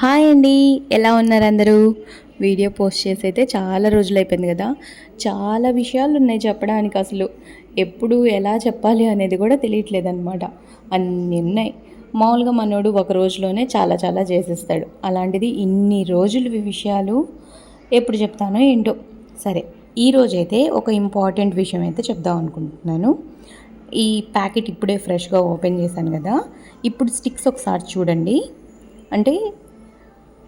Hi అండి. ఎలా ఉన్నారు అందరూ? వీడియో పోస్ట్ చేసి అయితే చాలా రోజులు అయిపోయింది కదా. చాలా విషయాలు ఉన్నాయి చెప్పడానికి అసలు. ఎప్పుడు ఎలా చెప్పాలి అనేది కూడా తెలియట్లేదు అనమాట అన్నీ ఉన్నాయి. మామూలుగా మనోడు ఒక రోజులోనే చాలా చాలా చేసేస్తాడు. అలాంటిది ఇన్ని రోజులు విషయాలు ఎప్పుడు చెప్తానో ఏంటో. సరే ఈరోజైతే ఒక ఇంపార్టెంట్ విషయం అయితే చెప్దాం అనుకుంటున్నాను. ఈ ప్యాకెట్ ఇప్పుడే ఫ్రెష్గా ఓపెన్ చేశాను కదా. ఇప్పుడు స్టిక్స్ ఒకసారి చూడండి. అంటే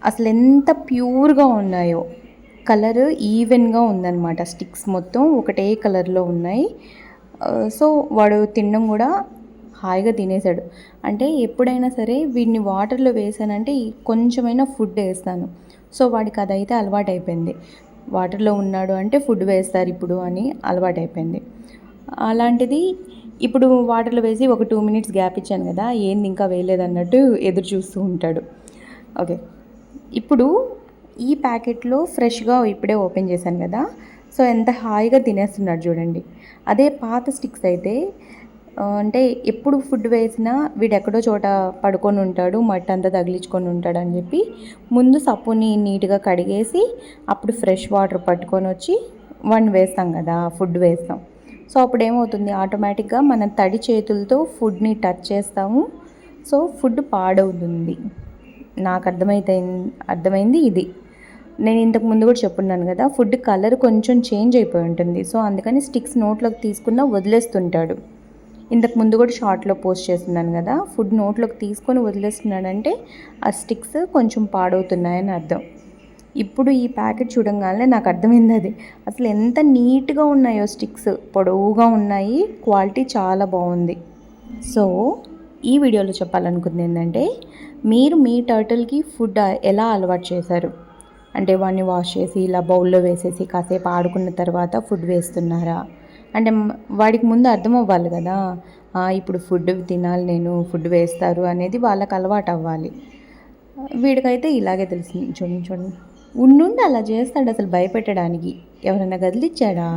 అసలు ఎంత ప్యూర్గా ఉన్నాయో. కలర్ ఈవెన్గా ఉందన్నమాట. స్టిక్స్ మొత్తం ఒకటే కలర్లో ఉన్నాయి. సో వాడు తినడం కూడా హాయిగా తినేసాడు. అంటే ఎప్పుడైనా సరే వీడిని వాటర్లో వేసానంటే కొంచెమైనా ఫుడ్ వేస్తాను. సో వాడికి అదైతే అలవాటు అయిపోయింది వాటర్లో ఉన్నాడు అంటే ఫుడ్ వేస్తారు ఇప్పుడు అని అలవాటు అయిపోయింది అలాంటిది ఇప్పుడు వాటర్లో వేసి ఒక టూ మినిట్స్ గ్యాప్ ఇచ్చాను కదా ఏంది ఇంకా వేయలేదన్నట్టు ఎదురు చూస్తూ ఉంటాడు. ఓకే. ఇప్పుడు ఈ ప్యాకెట్లో ఫ్రెష్గా ఇప్పుడే ఓపెన్ చేశాను కదా. సో ఎంత హాయిగా తినేస్తున్నాడు చూడండి. అదే పాత స్టిక్స్ అయితే అంటే ఎప్పుడు ఫుడ్ వేసినా వీడు ఎక్కడో చోట పడుకొని ఉంటాడు మట్టి అంతా తగిలించుకొని ఉంటాడు అని చెప్పి ముందు సప్పుని నీట్గా కడిగేసి అప్పుడు ఫ్రెష్ వాటర్ పట్టుకొని వచ్చి వన్ వేస్తాం కదా ఫుడ్ వేస్తాం. సో అప్పుడు ఏమవుతుంది ఆటోమేటిక్గా మన తడి చేతులతో ఫుడ్ని టచ్ చేస్తాము. సో ఫుడ్ పాడవుతుంది. నాకు అర్థమైతే అర్థమైంది ఇది. నేను ఇంతకు ముందు కూడా చెప్పున్నాను కదా ఫుడ్ కలర్ కొంచెం చేంజ్ అయిపోయి ఉంటుంది. సో అందుకని స్టిక్స్ నోట్లోకి తీసుకున్న వదిలేస్తుంటాడు. ఇంతకు ముందు కూడా షార్ట్లో పోస్ట్ చేస్తున్నాను కదా ఫుడ్ నోట్లోకి తీసుకొని వదిలేస్తున్నాడంటే ఆ స్టిక్స్ కొంచెం పాడవుతున్నాయని అర్థం. ఇప్పుడు ఈ ప్యాకెట్ చూడంగానే నాకు అర్థమైంది అది. అసలు ఎంత నీట్గా ఉన్నాయో స్టిక్స్ పొడవుగా ఉన్నాయి క్వాలిటీ చాలా బాగుంది. సో ఈ వీడియోలో చెప్పాలనుకుంది ఏంటంటే మీరు మీ టర్టిల్కి ఫుడ్ ఎలా అలవాటు చేశారు? అంటే వాడిని వాష్ చేసి ఇలా బౌల్లో వేసేసి కాసేపు ఆడుకున్న తర్వాత ఫుడ్ వేస్తున్నారా? అంటే వాడికి ముందు అర్థం అవ్వాలి కదా. ఇప్పుడు ఫుడ్ తినాలి నేను ఫుడ్ వేస్తారు అనేది వాళ్ళకి అలవాటు అవ్వాలి. వీడికైతే ఇలాగే తెలిసింది. చూడండి చూడండి. ఉండుండి అలా చేస్తాడు అసలు భయపెట్టడానికి. ఎవరైనా గదిలిచ్చాడా?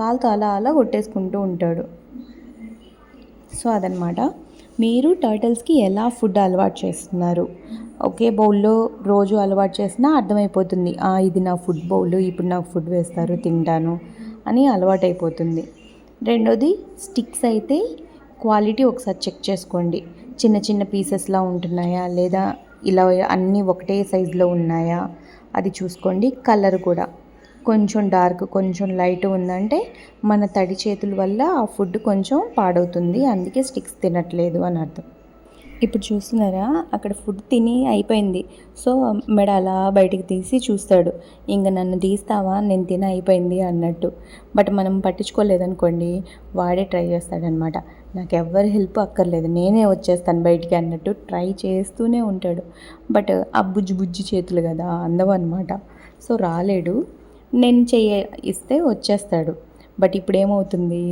కాలుతో అలా అలా కొట్టేసుకుంటూ ఉంటాడు. సో అదనమాట. మీరు టర్టల్స్కి ఎలా ఫుడ్ అలవాటు చేస్తున్నారు? ఒకే బౌల్లో రోజు అలవాటు చేసినా అర్థమైపోతుంది. ఇది నా ఫుడ్ బౌల్ ఇప్పుడు నాకు ఫుడ్ వేస్తారు తింటాను అని అలవాటైపోతుంది. రెండోది స్టిక్స్ అయితే క్వాలిటీ ఒకసారి చెక్ చేసుకోండి. చిన్న చిన్న పీసెస్లా ఉంటున్నాయా? లేదా ఇలా అన్నీ ఒకటే సైజులో ఉన్నాయా? అది చూసుకోండి. కలర్ కూడా. కొంచెం డార్క్ కొంచెం లైట్ ఉందంటే మన తడి చేతుల వల్ల ఆ ఫుడ్ కొంచెం పాడవుతుంది. అందుకే స్టిక్స్ తినట్లేదు అని అర్థం. ఇప్పుడు చూస్తున్నారా? అక్కడ ఫుడ్ తిని అయిపోయింది. సో మెడ అలా బయటికి తీసి చూస్తాడు. ఇంక నన్ను తీస్తావా? నేను తిన అయిపోయింది అన్నట్టు. బట్ మనం పట్టించుకోలేదనుకోండి వాడే ట్రై చేస్తాడనమాట. నాకు ఎవరి హెల్ప్ అక్కర్లేదు. నేనే వచ్చేస్తాను బయటికి అన్నట్టు ట్రై చేస్తూనే ఉంటాడు. బట్ ఆ బుజ్జి బుజ్జి చేతులు కదా అందం అనమాట సో రాలేడు. నేను చేయ ఇస్తే వచ్చేస్తాడు. బట్ ఇప్పుడు ఏమవుతుంది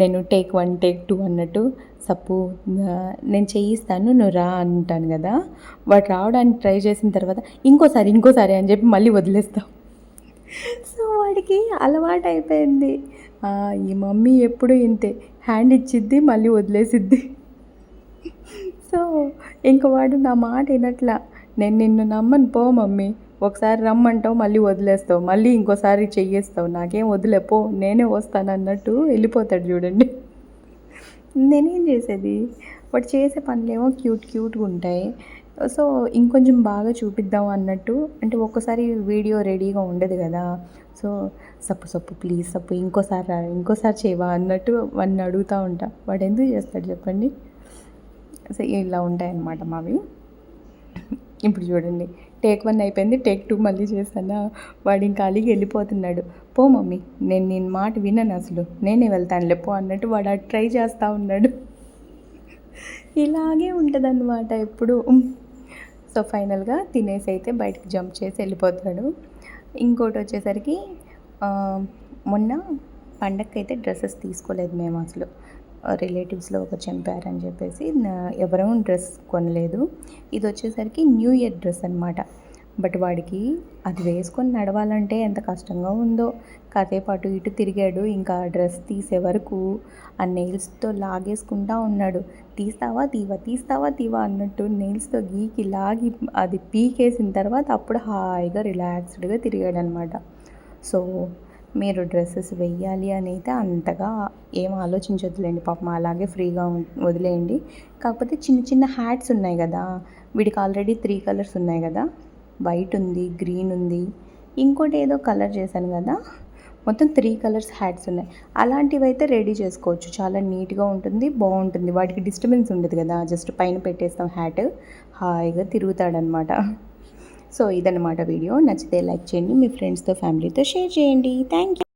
నేను టేక్ వన్ టేక్ టూ అన్నట్టు సప్పు నేను చేయిస్తాను నువ్వు రా అంటాను కదా. వాడు రావడానికి ట్రై చేసిన తర్వాత ఇంకోసారి ఇంకోసారి అని చెప్పి మళ్ళీ వదిలేస్తాం. సో వాడికి అలవాటు అయిపోయింది ఈ మమ్మీ ఎప్పుడు ఇంతే. హ్యాండ్ ఇచ్చిద్ది మళ్ళీ వదిలేసిద్ది. సో ఇంక వాడు నా మాట వినట్లా. నేను నిన్ను నమ్మను పో మమ్మీ. ఒకసారి రమ్మంటావు మళ్ళీ వదిలేస్తావు మళ్ళీ ఇంకోసారి చెయ్యేస్తావు. నాకేం వదిలేపో నేనే వస్తాను అన్నట్టు వెళ్ళిపోతాడు చూడండి. నేనేం చేసేది? వాడు చేసే పనులేమో క్యూట్ క్యూట్గా ఉంటాయి. సో ఇంకొంచెం బాగా చూపిద్దాం అన్నట్టు అంటే ఒక్కసారి వీడియో రెడీగా ఉండదు కదా. సో సప్పు సప్పు ప్లీజ్ సప్పు ఇంకోసారి రా ఇంకోసారి చేయవా అన్నట్టు వాడిని అడుగుతూ ఉంటా. వాడు ఎందుకు చేస్తాడు చెప్పండి? సో ఇలా ఉంటాయన్నమాట మావి. ఇప్పుడు చూడండి టేక్ వన్ అయిపోయింది టేక్ టూ మళ్ళీ చేస్తానా? వాడు ఇంకా అలిగి వెళ్ళిపోతున్నాడు. పో మమ్మీ నేను నేను మాట వినను అసలు. నేనే వెళ్తానులే పో అన్నట్టు వాడు అటు ట్రై చేస్తూ ఉన్నాడు. ఇలాగే ఉంటుందన్నమాట ఎప్పుడు. సో ఫైనల్గా తినేసి అయితే బయటకు జంప్ చేసి వెళ్ళిపోతాడు. ఇంకోటి వచ్చేసరికి మొన్న పండగకి అయితే డ్రెస్సెస్ తీసుకోలేదు మేము అసలు. రిలేటివ్స్లో ఒక చంపారని చెప్పేసి ఎవరూ డ్రెస్ కొనలేదు. ఇది వచ్చేసరికి న్యూ ఇయర్ డ్రెస్ అనమాట బట్ వాడికి అది వేసుకొని నడవాలంటే ఎంత కష్టంగా ఉందో. కాసేపు అటు ఇటు తిరిగాడు ఇంకా డ్రెస్ తీసే వరకు ఆ నెయిల్స్తో లాగేసుకుంటా ఉన్నాడు. తీస్తావా తీవా తీస్తావా తీవా అన్నట్టు నెయిల్స్తో గీకి లాగి అది పీకేసిన తర్వాత అప్పుడు హాయిగా రిలాక్స్డ్గా తిరిగాడు అనమాట సో మీరు డ్రెస్సెస్ వెయ్యాలి అని అయితే అంతగా ఏం ఆలోచించొద్దులేండి. పాపం అలాగే ఫ్రీగా వదిలేయండి. కాకపోతే చిన్న చిన్న హ్యాట్స్ ఉన్నాయి కదా. వీడికి ఆల్రెడీ త్రీ కలర్స్ ఉన్నాయి కదా. వైట్ ఉంది గ్రీన్ ఉంది. ఇంకోటి ఏదో కలర్ చేశాను కదా. మొత్తం త్రీ కలర్స్ హ్యాట్స్ ఉన్నాయి. అలాంటివి అయితే రెడీ చేసుకోవచ్చు. చాలా నీట్గా ఉంటుంది బాగుంటుంది. వాటికి డిస్టర్బెన్స్ ఉండదు కదా. జస్ట్ పైన పెట్టేస్తాం హ్యాట్. హాయిగా తిరుగుతాడనమాట. సో ఇదన్నమాట వీడియో. నచ్చితే లైక్ చేయండి మీ ఫ్రెండ్స్తో ఫ్యామిలీతో షేర్ చేయండి. Thank you